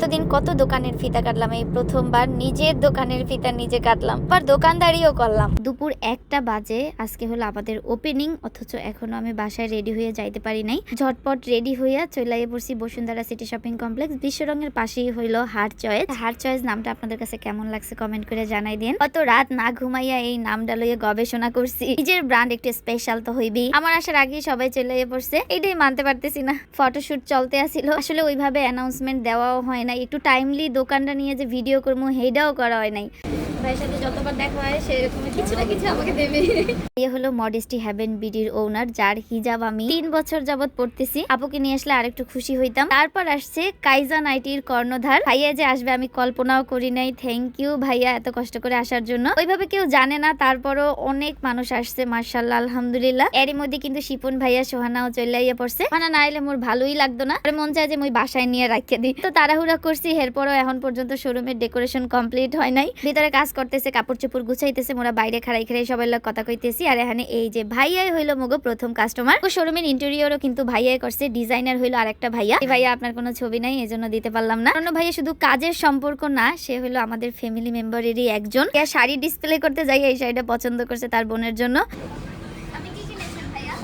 এতদিন কত দোকানের ফিতা কাটলাম, এই প্রথমবার নিজের দোকানের ফিতা নিজে কাটলাম আর দোকানদারিও করলাম। দুপুর একটা বাজে, আজকে হলো আমাদের ওপেনিং অথচ এখনও আমি বাসায় রেডি হয়ে যাইতে পারি নাই। ঝটপট রেডি হইয়া চলাইয়ে পড়ছি বসুন্ধরা সিটি শপিং কমপ্লেক্স বিশ্বরঙের পাশেই হইল হার্ট চয়েস হার্ট চয়েস নামটা আপনাদের কাছে কেমন লাগছে কমেন্ট করে জানাই দিন। অত রাত না ঘুমাইয়া এই নামটা লইয়ে গবেষণা করছি। নিজের ব্র্যান্ড একটু স্পেশাল তো হইবি আমার আসার আগেই সবাই চলে পড়ছে। এটাই মানতে পারতেছি না। ফটোশুট চলতে আসিল আসলে ওইভাবে অ্যানাউন্সমেন্ট দেওয়াও হয় নাই একটু টাইমলি দোকানটা নিয়ে যে ভিডিও করব সেইটাও করা হয় নাই। আমি কল্পনাও করি নাই। থ্যাংক ইউ ভাইয়া এত কষ্ট করে আসার জন্য। ওইভাবে কেউ জানে না, তারপরও অনেক মানুষ আসছে মার্শাল্লাহ আলহামদুলিল্লাহ। এরই মধ্যে কিন্তু শিপন ভাইয়া সোহানাও চলে আইয়া পড়ছে। মানে না এলে মোর ভালোই লাগতো না। আর মন চায় যে মুই বাসায় নিয়ে রাখিয়ে দিই। তো তাড়াহুড়া করছি, এরপরও এখন পর্যন্ত শোরুমের ডেকোরেশন কমপ্লিট হয় নাই। ভিতরে কাজ করতেছে কাপড় চোপড় গুছাইতেছে মোরা বাইরে খাড়াই খাড়াই সবাই লোক কথা কইতেছি। আর এখানে এই যে ভাইয়াই হইল মগো প্রথম কাস্টমার ও শোরুমের ইন্টেরিয়রও কিন্তু ভাইয়াই করছে ডিজাইনার হইল আরেকটা ভাইয়া। এই ভাইয়া আপনার কোনো ছবি নাই এজন্য দিতে পারলাম না। অন্য ভাইয়া শুধু কাজের সম্পর্ক না সে হলো আমাদের ফ্যামিলি মেম্বারেরই একজন। শাড়ি ডিসপ্লে করতে যাই এই শাড়িটা পছন্দ করছে তার বোনের জন্য। আপনি কি কিনেছেন ভাইয়া?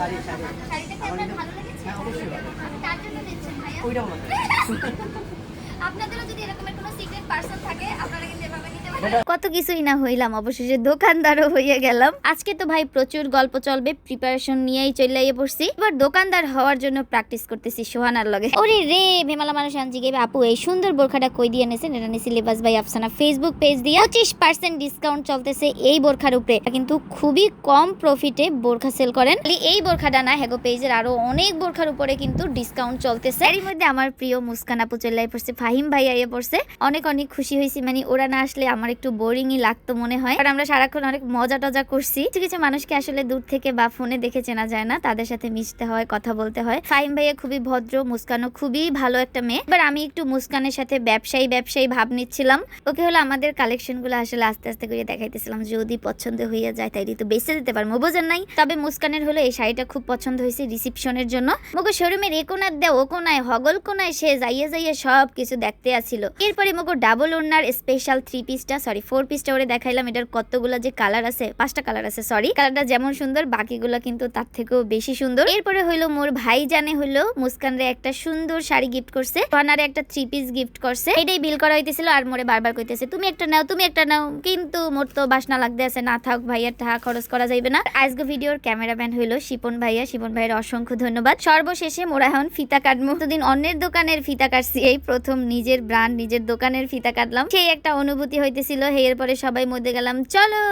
হ্যাঁ অবশ্যই ভালো তার জন্য নিচ্ছেন ভাইয়া ওইটাও ভালো আপনাদেরও যদি এরকমের কোনো সিক্রেট পার্সন থাকে আপনারা কিন্তু এভাবে নিতে পারেন। কত কিছুই না হইলাম অবশেষে দোকানদারও হয়ে গেলাম। আজকে তো ভাই প্রচুর গল্প চলবে প্রিপারেশন নিয়েই চলে পড়ছি। এবার দোকানদার হওয়ার জন্য প্র্যাকটিস করতেছি সোহানার লগে। ওরে রে ভেমালা মানুষ আনজি গেবে। আপু এই সুন্দর বোরখাটা কই দিয়ে এনেছেন? এটা নিছি লেবাস ভাই আফসানা ফেসবুক পেজ দিয়ে। পঁচিশ পার্সেন্ট ডিসকাউন্ট চলতেছে এই বোরখার উপরে। কিন্তু খুবই কম প্রফিটে বোরখা সেল করেন। এই বোরখাটা না হ্যাগো পেজের আরও অনেক বোরখার উপরে কিন্তু ডিসকাউন্ট চলতেছে। এর মধ্যে আমার প্রিয় মুস্কান আপু চলে পড়ছে ফাহিম ভাই আইয়ে পড়ছে। অনেক অনেক খুশি হয়েছি। মানে ওরা না আসলে আমার একটু বোরিংই লাগতো মনে হয়। কারণ আমরা সারাক্ষণ অনেক মজা টজা করছি। কিছু কিছু মানুষকে আসলে দূর থেকে বা ফোনে দেখে চেনা যায় না। তাদের সাথে মিশতে হয়, কথা বলতে হয়। ফাহিম ভাইয়া খুবই ভদ্র, মুস্কানও খুবই ভালো একটা মেয়ে। এবার আমি একটু মুস্কানের সাথে ব্যবসায়ী ব্যবসায়ী ভাব নিচ্ছিলাম। ওকে হলো আমাদের কালেকশনগুলো আসলে আস্তে আস্তে করে দেখাইতেছিলাম। যদি পছন্দ হইয়া যায় তাই তো বেঁচে দিতে পারব। বোঝেন নাই। তবে মুস্কানের হলো এই শাড়িটা খুব পছন্দ হয়েছে রিসিপশনের জন্য। মগো শোরুমের এ কোনার দেয় ও কোনায়, হগল কোনায় সে যাইয়ে যাইয়ে সব কিছু দেখতে আসছিল। এরপরে মগো ডাবল ওনার স্পেশাল থ্রি পিসটা সরি ফোর পিসটা ওরে দেখাইলাম। এটার কতগুলো যে কালার আছে, পাঁচটা কালার আছে সরি কালারটা যেমন সুন্দর, বাকিগুলো কিন্তু তার থেকেও বেশি সুন্দর। এরপরে হইল মোর ভাই জানে হইল মুস্কানরে একটা সুন্দর শাড়ি গিফট করছে। সোনারে একটা থ্রি পিস গিফট করছে। এটাই বিল করা হইতেছিল আর মোরে বারবার কইতেছে, তুমি একটা নাও, তুমি একটা নাও। কিন্তু মোর তো বাসনা লাগতে আছে, না থাক ভাইয়ার টাকা খরচ করা যাইবে না। আজকে ভিডিওর ক্যামেরাম্যান হইল শিপন ভাইয়া। শিপন ভাইয়ের অসংখ্য ধন্যবাদ। সর্বশেষে মোরা এখন ফিতা কাটবো দিন অন্যের দোকানের ফিতা কাটছি, এই প্রথম নিজের ব্র্যান্ড নিজের দোকানের ফিতা কাটলাম। সেই একটা অনুভূতি হইতেছিল এরপরে সবাই মধ্যে গেলাম, চলো!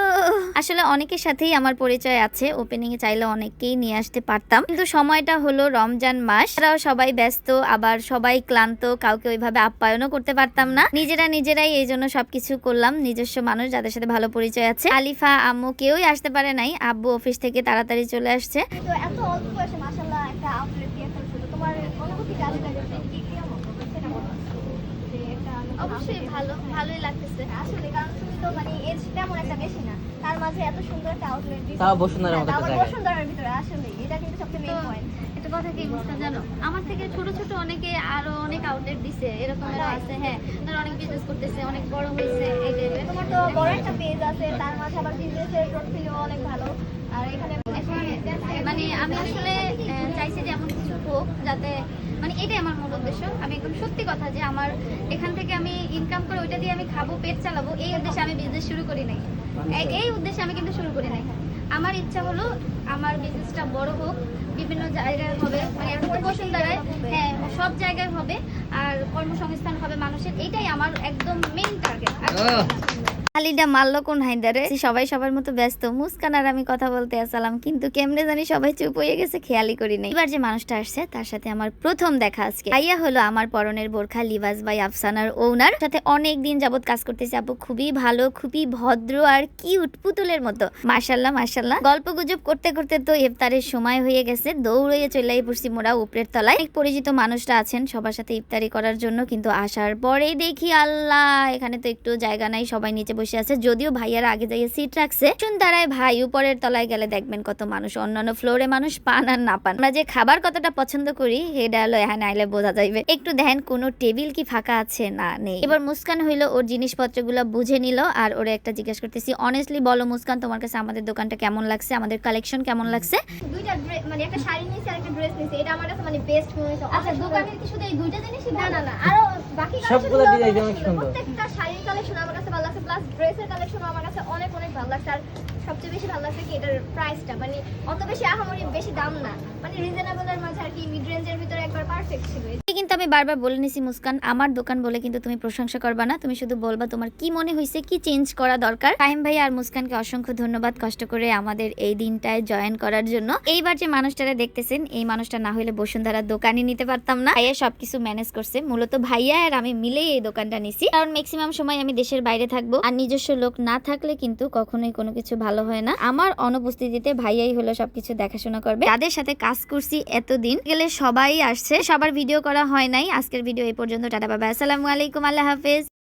আসলে অনেকের সাথেই আমার পরিচয় আছে ওপেনিং এ চাইলে অনেককেই নিয়ে আসতে পারতাম। কিন্তু সময়টা হলো রমজান মাস, তারাও সবাই ব্যস্ত, আবার সবাই ক্লান্ত, কাউকে ওইভাবে আপ্যায়নও করতে পারতাম না। নিজেরা নিজেরাই এই জন্য সবকিছু করলাম, নিজস্ব মানুষ যাদের সাথে ভালো পরিচয় আছে। আলিফা, আম্মু কেউই আসতে পারে নাই, আব্বু অফিস থেকে তাড়াতাড়ি চলে আসছে। মাশাআল্লাহ, একটা তোমার অনুভূতি কাজে লাগে কি কেমন সেটা বলো যে একটা নতুন অবশ্যই ভালো ভালোই লাগতেছে। আসলে কারণ তুমি তো মানে এজ তেমন একটা বেশি না। তার মাঝে এত সুন্দর একটা আউটলেট দিছো তাও বসুন্ধরার মতো একটা তাও বসুন্ধরার ভিতরে আসলে এটা কিন্তু সবচেয়ে মেইন পয়েন্ট একটা কথা কি বুঝতে জানো? আমার থেকে ছোট ছোট অনেকে আরও অনেক আউটলেট দিছে এরকমের তাই? আছে হ্যাঁ। তারা অনেক বিজনেস করতেছে অনেক বড় হয়েছে এই টাইপের তোমার তো বড় একটা পেজ আছে তার মাঝে আবার বিজনেসের পোর্টফোলিও অনেক ভালো। আর এখন মানে আমি আসলে চাইছি যে এমন কিছু হোক যাতে মানে এটাই আমার মূল উদ্দেশ্য। আমি একদম সত্যি কথা যে আমার এখান থেকে আমি ইনকাম করে ওইটা দিয়ে আমি খাব পেট চালাবো এই উদ্দেশ্যে আমি বিজনেস শুরু করি নাই। এই- এই উদ্দেশ্যে আমি কিন্তু শুরু করি নাই। আমার ইচ্ছা হলো আমার বিজনেসটা বড় হোক বিভিন্ন জায়গায় হবে মানে এখন তো বসুন্ধরায় হ্যাঁ সব জায়গায় হবে আর কর্মসংস্থান হবে মানুষের এটাই আমার একদম মেইন টার্গেট খালিটা মারলো কোন হাইদারে? সবাই সবার মতো ব্যস্ত। মুস্কান আর আমি কথা বলতে আসলাম, কিন্তু কেমনে জানি সবাই চুপ হয়ে গেছে, খেয়ালই করি নাই। এবার যে মানুষটা আসছে, তার সাথে আমার প্রথম দেখা আজকে। ভাইয়া হলো আমার পরনের বোরখা, লিবাস বাই আফসানার ওনার। সাথে অনেক দিন যাবত কাজ করতেছে আপু, খুবই ভালো, খুবই ভদ্র আর কিউট পুতুলের মতো। মাশাল্লাহ মাশাল্লাহ গল্প গুজব করতে করতে তো ইফতারের সময় হয়ে গেছে দৌড়িয়ে চলে পড়ছি মোরা উপরের তলায়। অনেক পরিচিত মানুষরা আছেন সবার সাথে ইফতারি করার জন্য, কিন্তু আসার পরেই দেখি আল্লাহ, এখানে তো একটু জায়গা নাই, সবাই নিচে বসে বসে আছে যদিও ভাইয়ারা আগে যাইয়ে সিট রাখছে। সুন্দরায় ভাই উপরের তলায় গেলে দেখবেন কত মানুষ অন্যান্য ফ্লোরে মানুষ পান আর না পান। আমরা যে খাবার কতটা পছন্দ করি সেটা হলো এখানে আইলে বোঝা যাইবে। একটু দেখেন কোনো টেবিল কি ফাঁকা আছে? না নেই। এবার মুস্কান হইল ওর জিনিসপত্রগুলো বুঝে নিল আর ওরে একটা জিজ্ঞেস করতেছি অনেস্টলি বলো মুস্কান তোমার কাছে আমাদের দোকানটা কেমন লাগছে? আমাদের কালেকশন কেমন লাগছে? দুইটা মানে একটা শাড়ি নিয়েছি আর একটা ড্রেস নিয়েছি। এটা আমার কাছে মানে বেস্ট মনে হয়েছে আচ্ছা দোকানের কি শুধু এই দুইটা জিনিসই না না না আরও বাকি সবগুলো অনেক অনেক সুন্দর। প্রত্যেকটা শাড়ির কালেকশন আমার কাছে ভালো লাগছে প্লাস ড্রেসের কালেকশন আমার কাছে অনেক অনেক ভালো লাগছে। আর সবচেয়ে বেশি ভালো লাগছে কি এটার প্রাইসটা মানে অত বেশি আহামরি বেশি দাম না। মানে রিজনেবলের মাঝে আর কি মিড রেঞ্জের ভিতরে একবার পারফেক্ট ছিল। কিন্তু আমি বারবার বলে নিছি মুস্কান, আমার দোকান বলে কিন্তু তুমি প্রশংসা করবা না। তুমি শুধু বলবা তোমার কি মনে হয়েছে কি চেঞ্জ করা দরকার? টাইম ভাই আর মুস্কানকে অসংখ্য ধন্যবাদ কষ্ট করে আমাদের এই দিনটায় জয়েন করার জন্য। এইবার যে মানুষটারা দেখতেছেন, এই মানুষটা না হলে বসুন্ধরার দোকানই নিতে পারতাম না। ভাইয়া সবকিছু ম্যানেজ করছে। মূলত ভাইয়া আর আমি মিলেই এই দোকানটা নিছি। কারণ ম্যাক্সিমাম সময় আমি দেশের বাইরে থাকব। আর নিজস্ব লোক না থাকলে কিন্তু কখনোই কোনো কিছু ভালো হয় না। আমার অনুপস্থিতিতে ভাইয়াই হলো সবকিছু দেখাশোনা করবে। তাদের সাথে কাজ করছি এতদিন। গেলে সবাই আসছে। সবার ভিডিও করা হয় নাই। আজকের ভিডিও এই পর্যন্ত। টাটা বাবা আসসালামু আলাইকুম। আল্লাহ হাফেজ।